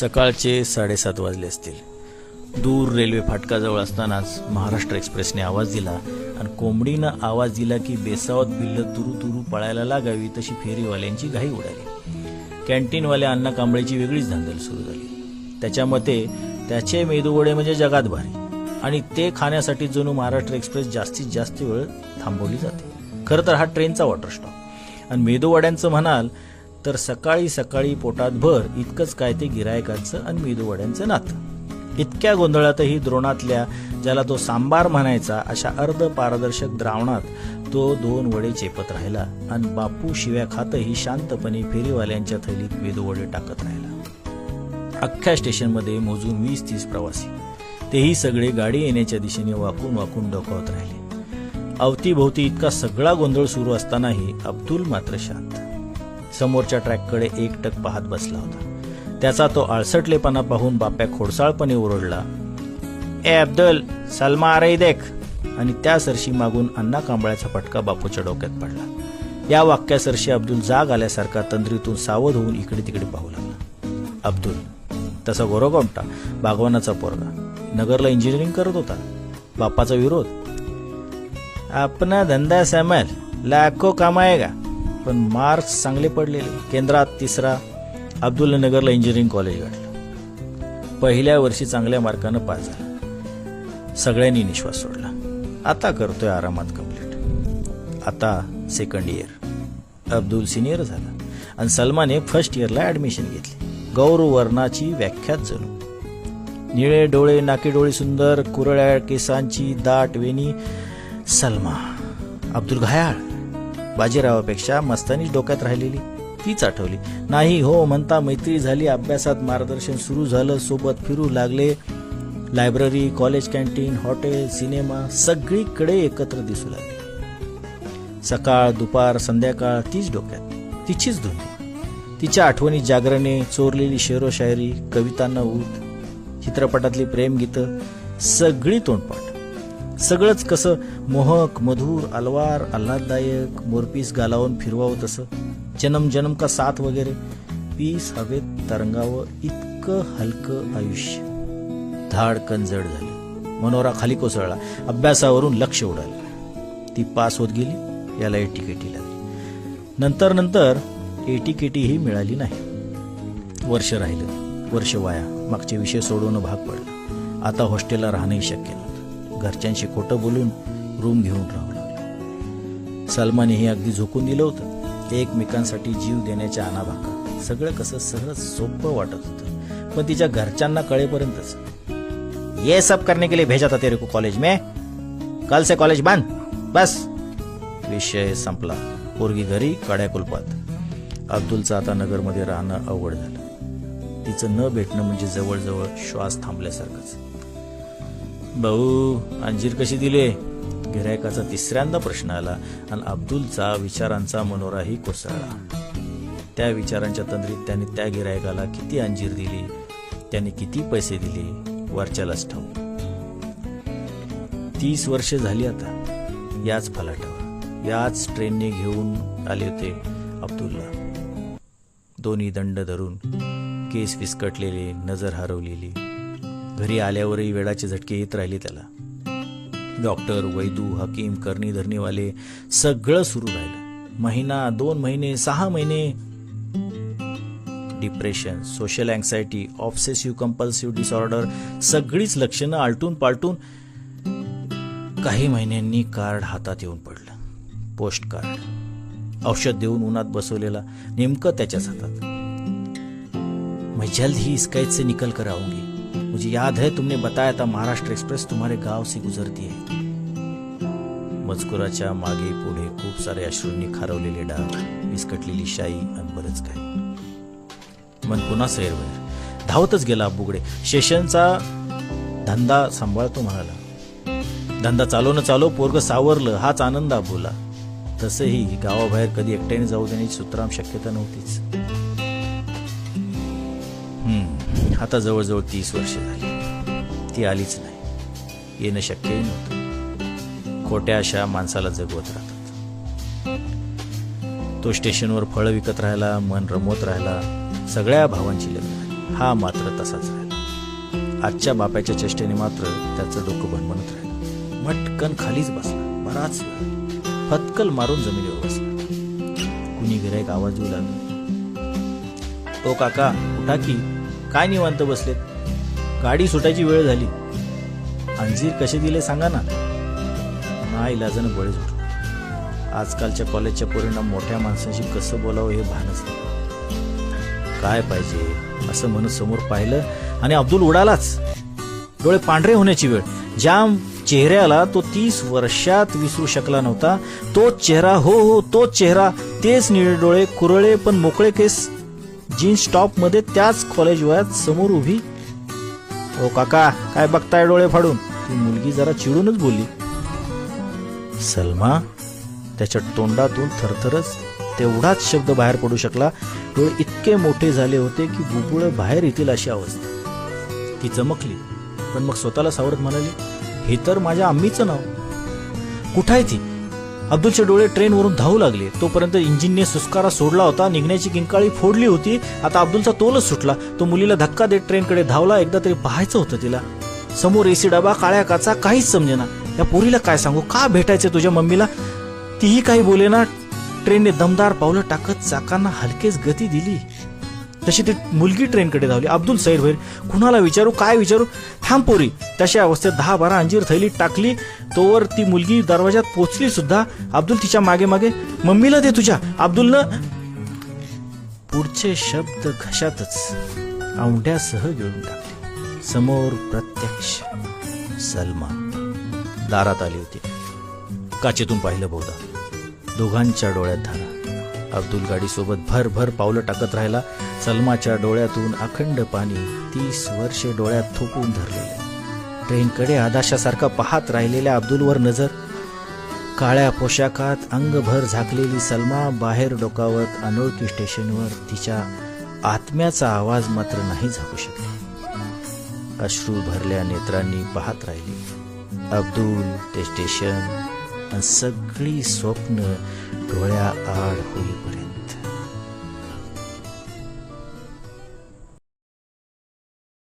सकाळचे साडेसात वाजले असतील. दूर रेल्वे फाटकाजवळ असतानाच महाराष्ट्र एक्सप्रेसने आवाज दिला आणि कोंबडीनं आवाज दिला की बेसावत बिल्लं तुरु तुरु पळायला लागावी तशी फेरीवाल्यांची घाई उडाली. कॅन्टीनवाल्या अण्णा कांबळेची वेगळीच धांदल सुरू झाली. त्याच्या मते त्याचे मेदूवडे म्हणजे जगात भारी आणि ते खाण्यासाठी जणू महाराष्ट्र एक्सप्रेस जास्तीत जास्त वेळ थांबवली जाते. खरं तर हा ट्रेनचा वॉटर स्टॉप. आणि मेदूवड्यांचं म्हणाल तर सकाळी सकाळी पोटात भर इतकंच काय ते गिरायकांचं आणि मेदूवड्यांचं नातं. इतक्या गोंधळातही द्रोणातल्या ज्याला तो सांबार म्हणायचा अशा अर्ध पारदर्शक द्रावणात तो दोन वडे चेपत राहिला आणि बापू शिव्या खातही शांतपणे फेरीवाल्यांच्या थैलीत वेदोवडे टाकत राहिला. अख्ख्या स्टेशनमध्ये मोजून वीस तीस प्रवासी. तेही सगळे गाडी येण्याच्या दिशेने वाकून वाकून डोकावत राहिले. अवतीभोवती इतका सगळा गोंधळ सुरू असतानाही अब्दुल मात्र शांत. समोरच्या ट्रॅककडे एकटक पाहत बसला होता. त्याचा तो आळसटलेपणा पाहून बाप्या खोडसाळपणे ओरडला ए अब्दुल सलमा आरई देख. आणि त्या सरशी मागून अण्णा कांबळ्याचा फटका बापूच्या डोक्यात पडला. या वाक्यासरशी अब्दुल जाग आल्यासारखा तंद्रीतून सावध होऊन इकडे तिकडे पाहू लागला. अब्दुल तसा गोरोगोमटा बागवानाचा पोरगा. नगरला इंजिनिअरिंग करत होता. बापाचा विरोध. अपना धंदा समल लाखो कमाएगा. पण मार्क्स चांगले पडलेले. केंद्रात तिसरा अब्दुल नगरला इंजिनिअरिंग कॉलेज गाठलं पहिल्या वर्षी चांगल्या मार्कानं पास झाला. सगळ्यांनी निश्वास सोडला. आता करतोय आरामात कंप्लीट आता सेकंड इयर अब्दुल सिनियर झाला. आणि सलमाने फर्स्ट इयरला ऍडमिशन घेतली. गौरवर्णाची व्याख्यात जणू निळे डोळे नाके डोळे सुंदर कुरळ्या केसांची दाट वेणी सलमा. अब्दुल घायाळ. बाजीरावापेक्षा मस्तानीच डोक्यात राहिलेली. तीच आठवली. नाही हो म्हणता मैत्री झाली अभ्यासात मार्गदर्शन सुरू झालं सोबत फिरू लागले. Library college canteen hotel cinema सगळीकडे एकत्र दिसू लागले. सकाळ दुपार संध्याकाळ तीच डोक्यात. तिचीच धुंदी तिच्या आठवणी जागरणे चोरलेली शेरो शायरी कवितांना ऊत चित्रपटातली प्रेमगीतं सगळी तोंडपाठ. सगळंच कसं मोहक मधुर अलवार आल्हाददायक मोरपीस गालावून फिरवावं तसं. जन्म जन्म का साथ वगैरे पीस हवेत तरंगावं इतकं हलकं आयुष्य. धाडकन जड झाली. मनोरा खाली कोसळला. अभ्यासावरून लक्ष उडालं. ती पास होत गेली याला एटीकेटी लागली नंतर नंतर एटीकेटी ही मिळाली नाही. वर्ष राहिलं. वर्ष वाया. मागचे विषय सोडवणं भाग पडलं. आता हॉस्टेलला राहणंही शक्य नाही. घरच्यांशी खोटं बोलून रूम घेऊन राहावं लागलं. सलमानेही अगदी झोकून दिलं होतं. एकमेकांसाठी जीव देण्याच्या अनाभाका सगळं कसं सहज सोपं वाटत होतं. पण तिच्या घरच्यांना कळेपर्यंतच. ये सब करने के लिए भेजा था तेरे को कॉलेज में. कल से कॉलेज बंद. बस. विषय संपला. पोरगी घरी कड्या कुलपात अब्दुलचं आता नगरमध्ये राहणं अवघड झालं. तिचं न भेटणं म्हणजे जवळजवळ श्वास थांबल्यासारखंच. भाऊ अंजीर कशी दिले? गिरायकाचा तिसऱ्यांदा प्रश्न आला आणि अब्दुलचा विचारांचा मनोराही कोसळला. त्या विचारांच्या तंद्रीत त्याने त्या गिरायकाला किती अंजीर दिली? त्याने किती पैसे दिले? वरच्यालाच ठाऊ तीस वर्ष झाली आता. याच फलाटावर याच ट्रेनने घेऊन आले होते अब्दुलला. दोन्ही दंड धरून केस विस्कटलेले नजर हरवलेली. घरी आल्यावरही वेळाचे झटके येत राहिले त्याला. डॉक्टर वैदू हकीम करणी धरणीवाले सगळं सुरू राहिलं. महिना दोन महिने सहा महिने. Depression social anxiety obsessive compulsive disorder सगळीच लक्षणं आलटून पालटून काही महिन्यांनी कार्ड हातात येऊन पडलं. पोस्ट कार्ड औषध देऊन उन्हात बसवलेला नेमकं त्याच्याच हातात. मैं जल्द ही इसका इससे निकल कर आऊंगी मुझे याद है तुमने बताया था महाराष्ट्र एक्सप्रेस तुम्हारे गांव से गुजरती है। मजकुराच्या मागे पुढे खूप सारे अश्रूंनी खारवलेले डाग विस्कटलेली शाई आणि बरंच काय मन पुन्हा सैरवर धावतच गेला बुगडे. शेषनचा धंदा सांभाळतो म्हणाला. धंदा चालो न चालो पोरग सावरलं हाच आनंद आबोला तसंही गावाबाहेर कधी एकट्याने जाऊ देण्याची सुतराम शक्यता नव्हतीच. हम्म, आता जवळजवळ तीस वर्ष झाली. ती आलीच नाही. येणं शक्यही नव्हतं. खोट्या अशा माणसाला जगवत राहतात. तो स्टेशनवर फळं विकत राहिला मन रमवत राहिला सगळ्या भावांची लग्न हा मात्र तसाच राहिला. आजच्या बापाच्या चेष्टेने मात्र त्याचं डोकं भणभणत राहिलं. मटकन खालीच बसला. बराच वेळ. फतकल मारून जमिनीवर बसला. कुणी गिरायक आवाज येऊ लागला. ओ काका उठा की. काय निवांत बसलेत? गाडी सुटायची वेळ झाली. अंजीर कसे दिले सांगा ना. नाही इलाजानं बळीच उठलो आजकालच्या कॉलेजच्या पोरींना मोठ्या माणसांशी कसं बोलावं हे भानच नाही. काय पाहिजे? असं म्हणत समोर पाहिलं आणि अब्दुल उडालाच. डोळे पांढरे होण्याची वेळ. ज्या चेहऱ्याला तो तीस वर्षात विसरू शकला नव्हता. तो चेहरा हो हो तोच चेहरा. तेच निळे डोळे कुरळे पण मोकळे केस. जीन्स टॉपमध्ये त्याच कॉलेज वयात समोर उभी. ओ काका काय बघताय डोळे फाडून? ती मुलगी जरा चिडूनच बोलली. सलमा त्याच्या तोंडातून थरथरच तेवढाच शब्द बाहेर पडू शकला. डोळे इतके मोठे झाले होते की बुबुळ बाहेर येतील अशी अवस्था. ती चमकली पण मग स्वतःला सावरत म्हणाली हे तर माझ्या आम्मीचं नाव. कुठं आहे ती? अब्दुलचे डोळे ट्रेनवरून धावू लागले. तोपर्यंत इंजिनने सुस्कारा सोडला होता निघण्याची किंकाळी फोडली होती. आता अब्दुलचा तोलच सुटला. तो मुलीला धक्का देत ट्रेनकडे धावला. एकदा तरी पाहायचं होतं तिला. समोर एसी डबा काळ्या काचा काहीच समजेना. या पोरीला काय सांगू? का भेटायचं तुझ्या मम्मीला? तीही काही बोलेना. ट्रेनने दमदार पावलं टाकत चाकांना हलकेच गती दिली. तशी ती मुलगी ट्रेनकडे धावली. अब्दुल सैर भैर कुणाला विचारू काय विचारू? थांब पोरी. तशा अवस्थेत दहा बारा अंजीर थैली टाकली. तोवर ती मुलगी दरवाजात पोचली सुद्धा अब्दुल तिच्यामागे मागे मम्मीला दे तुझ्या. अब्दुलनं पुढचे शब्द घशातच औंढ्यासह गिळून टाकले. समोर प्रत्यक्ष सलमा दारात आली होती. काचेतून पाहिलं बहुधा. दोघांच्या डोळ्यात धारा. अब्दुल गाडीसोबत भर भर पावलं टाकत राहिला. सलमाच्या डोळ्यातून अखंड पाणी तीस वर्ष डोळ्यात थोपून धरलेले. ट्रेनकडे आदाशासारखा पाहत राहिलेल्या अब्दुलवर नजर. काळ्या पोशाखात अंगभर झाकलेली सलमा बाहेर डोकावत अनोळखी स्टेशनवर तिच्या आत्म्याचा आवाज मात्र नाही झाकू शकला. अश्रू भरल्या नेत्रांनी पाहत राहिली. अब्दुल ते स्टेशन आणि सगळी स्वप्न डोळ्या आड होईपर्यंत.